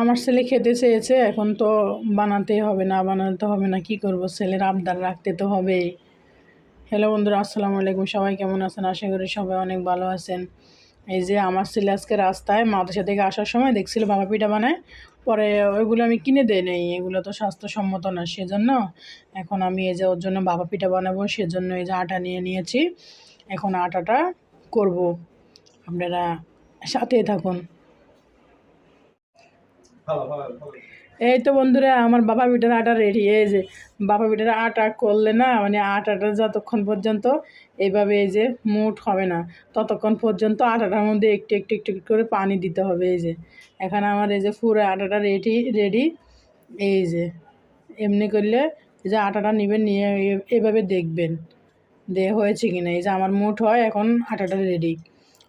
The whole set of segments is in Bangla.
আমার ছেলে খেতে চেয়েছে, এখন তো বানাতে হবে না, বানাতে হবে না, কি করব? ছেলের আবদার রাখতে তো হবেই। হ্যালো বন্ধুরা, আসসালামু আলাইকুম। সবাই কেমন আছেন? আশা করি সবাই অনেক ভালো আছেন। এই যে আমার ছেলে আজকে রাস্তায় মাদ্রাসা থেকে আসার সময় দেখছিল বাবা পিঠা বানায়, পরে ওইগুলো আমি কিনে দেই নেই, এগুলো তো স্বাস্থ্যসম্মত না, সেজন্য এখন আমি এই যে ওর জন্য বাবা পিঠা বানাবো, সেজন্য এই যে আটা নিয়ে নিয়েছি। এখন আটাটা করব। আপনারা সাথে থাকুন। এই তো বন্ধুরা, আমার বাবা পিঠার আটা রেডি এই যে বাবা পিঠার আটা করলে না মানে আটাটা যতক্ষণ পর্যন্ত এইভাবে এই যে মুঠ হবে না, ততক্ষণ পর্যন্ত আটাটার মধ্যে একটু একটু একটু করে পানি দিতে হবে, এই যে। এখানে আমার এই যে পুরো আটাটা রেডি রেডি এই যে। এমনি করলে এই যে আটাটা নেবেন, নিয়ে এভাবে দেখবেন দে হয়েছে কি না এই যে আমার মুঠ হয় এখন আটাটা রেডি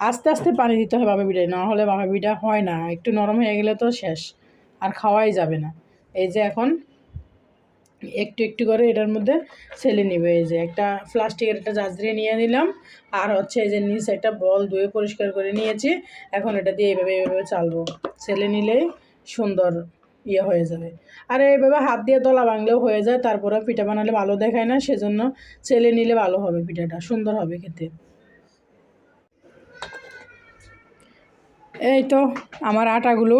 আস্তে আস্তে পানি দিতে হয় বাবা পিঠায় না হলে বাবা পিঠা হয় না। একটু নরম হয়ে গেলে তো শেষ, আর খাওয়াই যাবে না। এই যে এখন একটু একটু করে এটার মধ্যে ছেলে নিবে। এই যে একটা প্লাস্টিকের একটা জাজরি নিয়ে নিলাম, আর হচ্ছে এই যে নিচে একটা বল ধুয়ে পরিষ্কার করে নিয়েছি। এখন এটা দিয়ে এইভাবে এইভাবে চালবো। ছেলে নিলেই সুন্দর ইয়ে হয়ে যাবে। আর এইভাবে হাত দিয়ে তলা বাংলেও হয়ে যায় তারপরে পিঠা বানালে ভালো দেখায় না, সেজন্য ছেলে নিলে ভালো হবে পিঠাটা, সুন্দর হবে খেতে। এই তো আমার আটাগুলো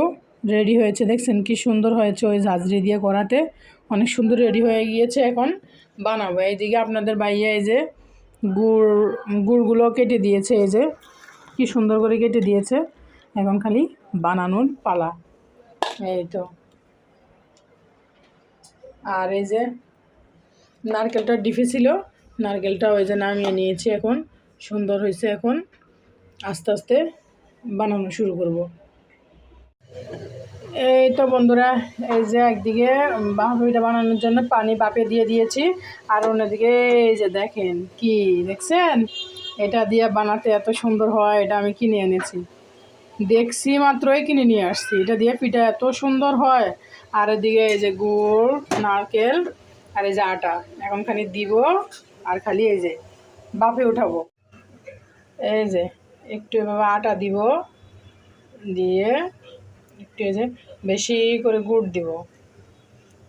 রেডি হয়েছে। দেখছেন কি সুন্দর হয়েছে ওই ঝাঁঝরি দিয়ে করাতে। অনেক সুন্দর রেডি হয়ে গিয়েছে এখন। বানাবো। এইদিকে আপনাদের বাইয়ে এই যে গুড়, গুড়গুলো কেটে দিয়েছে। এই যে কি সুন্দর করে কেটে দিয়েছে। এখন খালি বানানোর পালা। এই তো। আর এই যে নারকেলটা ডিফে ছিল। নারকেলটা ওই যে নামিয়ে নিয়েছি এখন। সুন্দর হয়েছে এখন। আস্তে আস্তে বানানো শুরু করব। এই তো বন্ধুরা, এই যে একদিকে বাহাবিটা বানানোর জন্য পানি বাপে দিয়ে দিয়েছি, আর অন্যদিকে এই যে দেখেন কি, দেখছেন? এটা দিয়ে বানাতে এত সুন্দর হয়, এটা আমি কিনে এনেছি। দেখছি মাত্রই কিনে নিয়ে আসছি, এটা দিয়ে পিঠা এত সুন্দর হয়। আর এদিকে এই যে গুড়, নারকেল, আর এই যে আটা এখন খালি দিব, আর খালি এই যে বাপে উঠাবো। এই যে একটু এভাবে আটা দিব, দিয়ে একটু এই যে বেশি করে গুড় দিব।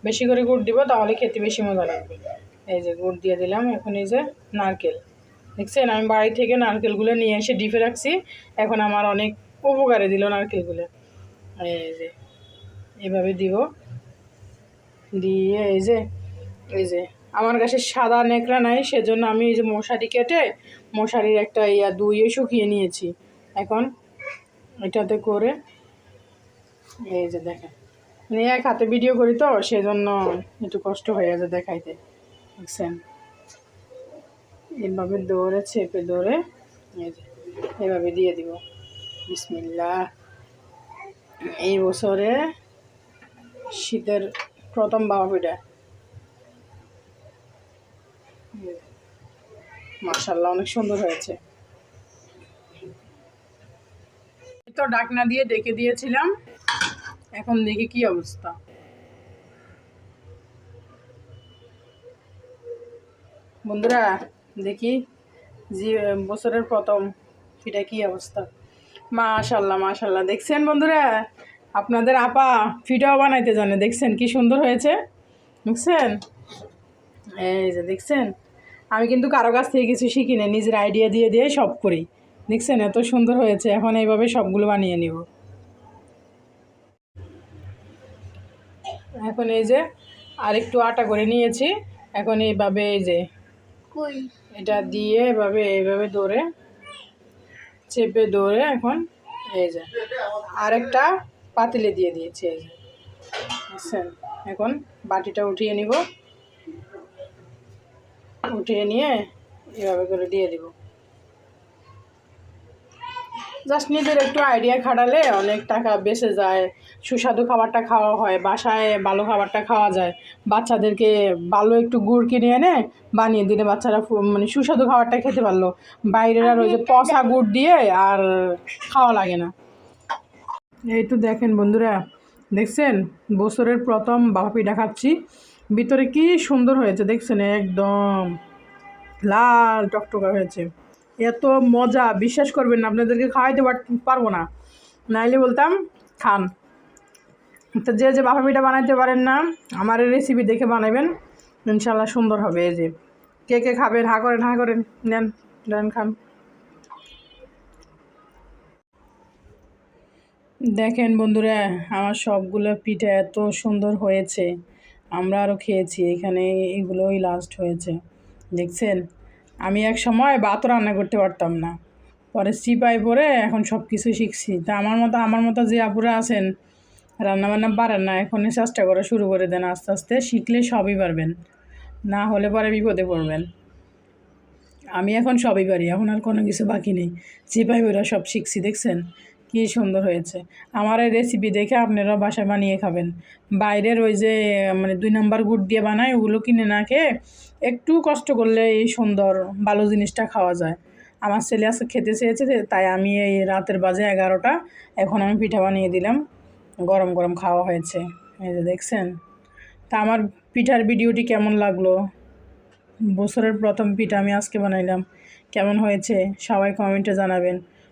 বেশি করে গুড় দিব, তাহলে খেতে বেশি মজা লাগবে। এই যে গুড় দিয়ে দিলাম, এখন এই যে নারকেল। দেখছেন, আমি বাড়ি থেকে নারকেলগুলো নিয়ে এসে ডিপে রাখছি, এখন আমার অনেক উপকারে দিল নারকেলগুলো। এই যে, এভাবে দিব। দিয়ে এই যে এই যে আমার কাছে সাদা নেকড়া নাই, সেজন্য আমি এই যে মশারি কেটে মশারির একটা ইয়া দুইয়ে শুকিয়ে নিয়েছি। এখন এটাতে করে এই যে দেখেন। মানে এক হাতে ভিডিও করি তো, সেজন্য একটু কষ্ট হয়ে গেছে দেখাইতে। বুঝছেন? এভাবে দৌড়ে, চেপে দৌড়ে এভাবে দিয়ে দিব। বিসমিল্লা এই বছরে শীতের প্রথম বাবা পিঠা মার্শাল্লাহ অনেক সুন্দর হয়েছে। তো ডাকনা দিয়ে ডেকে দিয়েছিলাম। এখন দেখি কি অবস্থা। বন্ধুরা, দেখি জি বছরের প্রথম পিঠা কি অবস্থা। মাশাল্লাহ মাশাল্লাহ দেখছেন বন্ধুরা? আপনাদের আপা ফিটাও বানাইতে জানে। দেখছেন কি সুন্দর হয়েছে? দেখছেন? এই যে দেখছেন? আমি কিন্তু কারও কাছ থেকে কিছু শিখি না নিজের আইডিয়া দিয়ে দিয়ে সব করি। দেখছেন? এত সুন্দর হয়েছে এখন এইভাবে সবগুলো বানিয়ে নিব। এখন এই যে আর একটু আটা করে নিয়েছি। এখন এইভাবে এই যে এটা দিয়ে এভাবে এইভাবে দৌড়ে চেপে দৌড়ে এখন এই যে আরেকটা পাতিলে দিয়ে দিয়েছি এই যে। এখন বাটিটা উঠিয়ে নিব। উঠিয়ে নিয়ে এভাবে করে দিয়ে দিব। জাস্ট নিজের একটু আইডিয়া খাটালে অনেক টাকা বেঁচে যায়। সুস্বাদু খাবারটা খাওয়া হয়, বাসায় ভালো খাবারটা খাওয়া যায়। বাচ্চাদেরকে ভালো একটু গুড় কিনে এনে বানিয়ে দিলে বাচ্চারা মানে সুস্বাদু খাবারটা খেতে পারল। বাইরের আর ওই যে পচা গুড় দিয়ে আর খাওয়া লাগে না। এই তো দেখেন বন্ধুরা, দেখছেন? বছরের প্রথম বাবা পিঠা খাচ্ছি ভিতরে কি সুন্দর হয়েছে, দেখছেন? একদম লাল টকটকা হয়েছে। এত মজা, বিশ্বাস করবেন না, আপনাদেরকে খাওয়াইতে পার- পারব না। নাইলে বলতাম, খান। তো যে যে বাফা পিঠা বানাইতে পারেন না, আমার রেসিপি দেখে বানাবেন ইনশাল্লাহ সুন্দর হবে এই যে। কে কে খাবেন, হা করেন হা করেন, নেন নেন, খান। দেখেন বন্ধুরা, আমার সবগুলো পিঠা এত সুন্দর হয়েছে। আমরা আরও খেয়েছি, এখানে এগুলোই লাস্ট হয়েছে। দেখছেন? আমি এক সময় ভাতও রান্না করতে পারতাম না। পরে সিপাই পরে এখন সব কিছু শিখছি। তা আমার মতো আমার মতো যে আপুরা আছেন, রান্নাবান্না পারেন না, এখনই চেষ্টা করা শুরু করে দেন। আস্তে আস্তে শিখলে সবই পারবেন। না হলে পরে বিপদে পড়বেন। আমি এখন সবই পারি, এখন আর কোনো কিছু বাকি নেই। চিপাই ওরা সব শিখছি, দেখছেন? কী সুন্দর হয়েছে। আমার এই রেসিপি দেখে আপনারাও বাসায় বানিয়ে খাবেন। বাইরের ওই যে মানে দুই নম্বর গুড় দিয়ে বানায়, ওগুলো কিনে না খেয়ে একটু কষ্ট করলে এই সুন্দর ভালো জিনিসটা খাওয়া যায়। আমার ছেলে আজকে খেতে চেয়েছে, তাই আমি এই রাতের বাজে এগারোটা, এখন আমি পিঠা বানিয়ে দিলাম। গরম গরম খাওয়া হয়েছে। এই যে দেখছেন? তা আমার পিঠার ভিডিওটি কেমন লাগল? বছরের প্রথম পিঠা আমি আজকে বানাইলাম। কেমন হয়েছে? সবাই কমেন্টে জানাবেন।